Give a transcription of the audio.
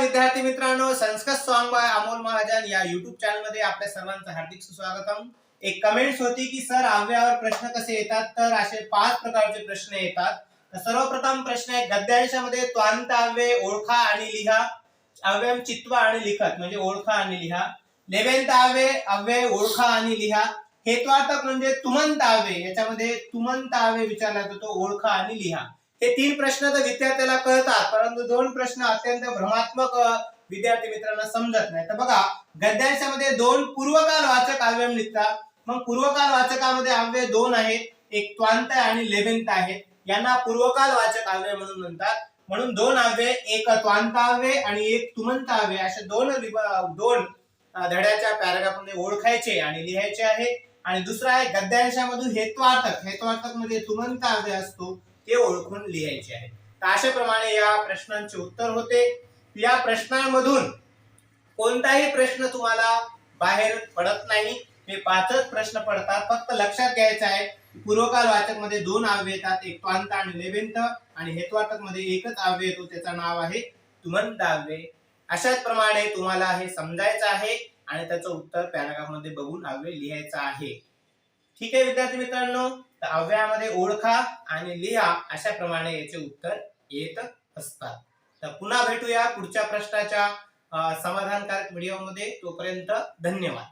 विद्यार्थी मित्रांनो Sanskrit song by Amol Mahajan या युट्यूब चॅनलमध्ये आपल्या सर्वांचं हार्दिक सुस्वागतम. एक कमेंट्स होती की सर आव्यावर प्रश्न कसे येतात? तर असे पाच प्रकारचे प्रश्न येतात. सर्वप्रथम प्रश्न आहे गद्यांशामध्ये त्वांत अव्यय ओळखा आणि लिहा. अव्यम चित्वा आणि लिखत म्हणजे ओळखा आणि लिहा. लेवेंत अव्यय अव्यय ओळखा आणि लिहा. हेत्वार्थक म्हणजे तुमंत अव्यय याच्यामध्ये तुमंत अव्यय विचारला जातो ओळखा आणि लिहा. हे तीन प्रश्न तर विद्यार्थ्याला कळतात परंतु दोन प्रश्न अत्यंत भ्रमात्मक विद्यार्थी मित्रांना समजत नाही तर बघा गद्यांशामध्ये दोन पूर्वकाल वाचक अव्यय लिहितात मग पूर्वकाल वाचकामध्ये अव्यय दोन आहेत एक त्वांत आणि लेवेंत आहेत यांना पूर्वकाल वाचक आव्यय म्हणून म्हणतात. म्हणून दोन अव्यय एक त्वांत अव्यय आणि एक तुमंत अव्यय असे दोन दोन धड्याच्या पॅराग्राफमध्ये ओळखायचे आणि लिहायचे आहे. आणि दुसरा आहे गद्यांशामधून हेत्वार्थक हेत्वार्थकमध्ये तुमंत अव्यय असतो. ते ओळखून लिहायचे आहे तर अशाप्रमाणे या प्रश्नांचे उत्तर होते. या प्रश्नांमधून कोणताही प्रश्न तुम्हाला बाहेर पडत नाही. हे पाचच प्रश्न पडतात. फक्त लक्षात घ्यायचं आहे. पूर्वकाल वाचकमध्ये दोन अव्यय येतात. एक पांत आणि लेवेंत. आणि हेत्वार्थकमध्ये एकच अव्यय येतो. त्याचं नाव आहे तुमंत अव्यय अशाच प्रमाणे तुम्हाला हे समजायचं आहे. आणि त्याचं उत्तर पॅराग्राफमध्ये बघून अव्यय लिहायचं आहे. ठीक आहे विद्यार्थी मित्रांनो? तर अव्ययामध्ये ओळखा आणि लिहा अशा प्रमाणे याचे उत्तर येत असतात. तर पुन्हा भेटूया पुढच्या प्रश्नाच्या समाधानकारक व्हिडिओमध्ये. तोपर्यंत धन्यवाद.